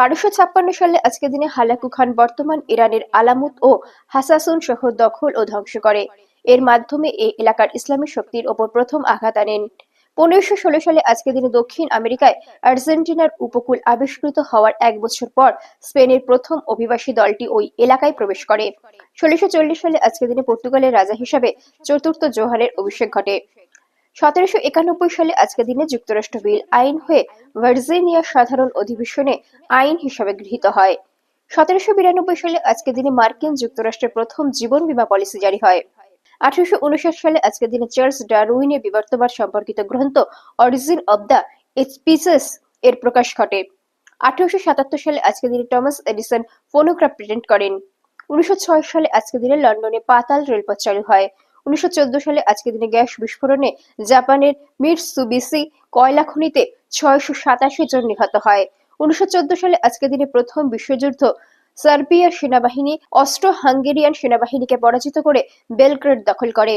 বারোশো ছাপ্পান্ন সালে আজকে দিনে হালাকু খান বর্তমান ইরানের আলামুত ও হাসাসুন শহর দখল ও ধ্বংস করে। এর মাধ্যমে এই এলাকার ইসলামী শক্তির ওপর প্রথম আঘাত আনেন। পনেরোশো ষোলো সালে আজকে দিনে দক্ষিণ আমেরিকায় আর্জেন্টিনার উপকূল আবিষ্কৃত হওয়ার এক বছর পর স্পেনের প্রথম অভিবাসী দলটি ওই এলাকায় প্রবেশ করে। ষোলোশো সালে আজকে দিনে পর্তুগালের রাজা হিসাবে চতুর্থ জোহারের অভিষেক ঘটে। সতেরোশো একানব্বই সালে আজকে দিনে যুক্তরাষ্ট্র বিল আইন হয়ে সাধারণ অধিবেশনে আইন হিসাবে গৃহীত হয়। সতেরোশো বিরানব্বই সালে আজকে দিনে মার্কিন যুক্তরাষ্ট্রের প্রথম জীবন পলিসি জারি হয়। আঠারোশো উনষাট সালে আজকে দিনে চার্লস ডারউইনের বিবর্তবাদ সম্পর্কিত গ্রন্থ অরিজিন অব দ্য স্পিসেস এর প্রকাশ ঘটে। আঠারোশো সাতাত্তর সালে আজকে দিনে টমাস এডিসন ফোনোগ্রাফ পেটেন্ট করেন। উনিশশো ছয় সালে আজকে দিনে লন্ডনে পাতাল রেলপথ চালু হয়। উনিশশো চোদ্দ সালে আজকে দিনে গ্যাস বিস্ফোরণে জাপানের মিটসুবিসি কয়লা খনিতে ছয়শো সাতাশি জন নিহত হয়। উনিশশো চোদ্দ সালে আজকে দিনে প্রথম বিশ্বযুদ্ধ সার্বিয়ার সেনাবাহিনী অস্ট্রো হাঙ্গেরিয়ান সেনাবাহিনীকে পরাজিত করে বেলগ্রেড দখল করে।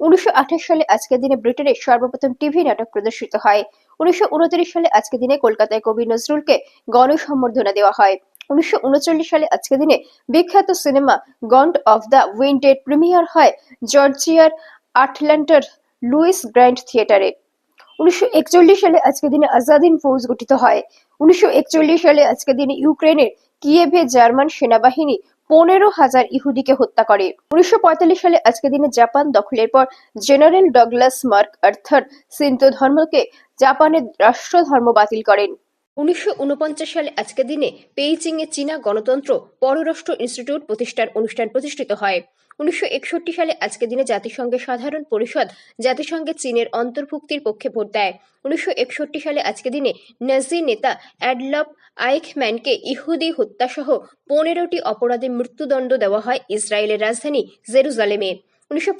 উনিশশো আঠাশ সালে আজকে দিনে ব্রিটেনে সর্বপ্রথম টিভি নাটক প্রদর্শিত হয়। উনিশশো উনত্রিশ সালে আজকে দিনে কলকাতায় কবি নজরুলকে গণসম্বর্ধনা দেওয়া হয়। উনিশশো উনচল্লিশ সালে আজকে দিনে বিখ্যাত cinema gone of the wind premiere হয় জর্জিয়ার আটল্যান্টার লুইস গ্র্যান্ড থিয়েটারে। উনিশশো একচল্লিশ সালে আজকে দিনে আজাদিন ফৌজ গঠিত হয়। উনিশশো একচল্লিশ সালে আজকে দিনে ইউক্রেনের কিয়েভে জার্মান সেনাবাহিনী পনেরো হাজার ইহুদিকে হত্যা করে। উনিশশো পঁয়তাল্লিশ সালে আজকে দিনে জাপান দখলের পর জেনারেল ডগলাস মার্ক আর্থার সিন্ত ধর্মকে জাপানের রাষ্ট্রধর্ম বাতিল করেন। উনিশশো উনপঞ্চাশ সালে আজকের দিনে পেইচিং এ চীনা গণতন্ত্র পররাষ্ট্র ইনস্টিটিউট প্রতিষ্ঠার অনুষ্ঠান প্রতিষ্ঠিত হয়। উনিশশো একষট্টি সালে আজকে দিনে জাতিসংঘের সাধারণ পরিষদ জাতিসংঘে চীনের অন্তর্ভুক্তির পক্ষে ভোট দেয়। উনিশশো একষট্টি সালে আজকে দিনে নাজি নেতা অ্যাডলফ আইখম্যানকে ইহুদি হত্যাসহ পনেরোটি অপরাধে মৃত্যুদণ্ড দেওয়া হয় ইসরায়েলের রাজধানী জেরুজালেমে। উনিশশো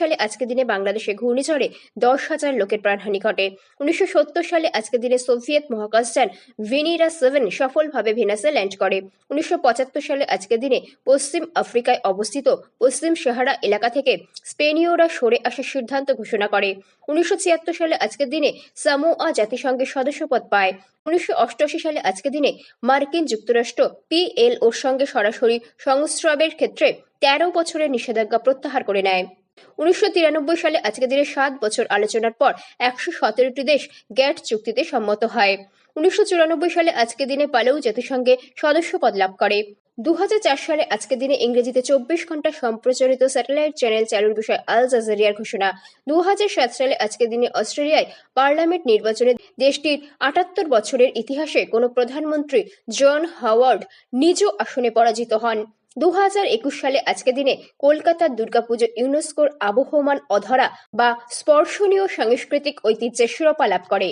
সালে আজকে দিনে বাংলাদেশে ঘূর্ণিঝড়ে দশ হাজার লোকের প্রাণহানি ঘটে। উনিশশো সত্তর সালে আজকে দিনে সোভিয়েত মহাকাশযান ভিনিরা সেভেন সফলভাবে ভেনাসে ল্যান্ড করে। উনিশশো পঁচাত্তর সালে আজকে দিনে পশ্চিম আফ্রিকায় অবস্থিত পশ্চিম সাহারা এলাকা থেকে স্পেনীয়রা সরে আসার সিদ্ধান্ত ঘোষণা করে। উনিশশো ছিয়াত্তর সালে আজকের দিনে সামোয়া জাতিসংঘের সদস্যপদ পায়। উনিশশো অষ্টআশি সালে আজকে দিনে মার্কিন যুক্তরাষ্ট্র পিএলওর সঙ্গে সরাসরি সংস্রবের ক্ষেত্রে তেরো বছরের নিষেধাজ্ঞা প্রত্যাহার করে নেয়। উনিশশো তিরানব্বই সালে আজকের দিনে সাত বছর আলোচনার পর একশো সতেরোটি দেশ গ্যাট চুক্তিতে সম্মত হয়। উনিশশো চুরানব্বই সালে আজকের দিনে পালেও জাতিসংঘে সদস্যপদ লাভ করে। দুই হাজার চার সালে আজকে দিনে ইংরেজিতে চব্বিশ ঘণ্টা সম্প্রচারিত স্যাটেলাইট চ্যানেল চালুর বিষয়ে আল জাজারিয়ার ঘোষণা। দু হাজার সাত সালে আজকের দিনে অস্ট্রেলিয়ায় পার্লামেন্ট নির্বাচনে দেশটির আটাত্তর বছরের ইতিহাসে কোনো প্রধানমন্ত্রী জন হাওয়ার্ড নিজ আসনে পরাজিত হন। দু হাজার একুশ সালে আজকে দিনে কলকাতার দুর্গাপুজো ইউনেস্কোর আবহমান অধরা বা স্পর্শনীয় সাংস্কৃতিক ঐতিহ্যের শিরোপা লাভ করে।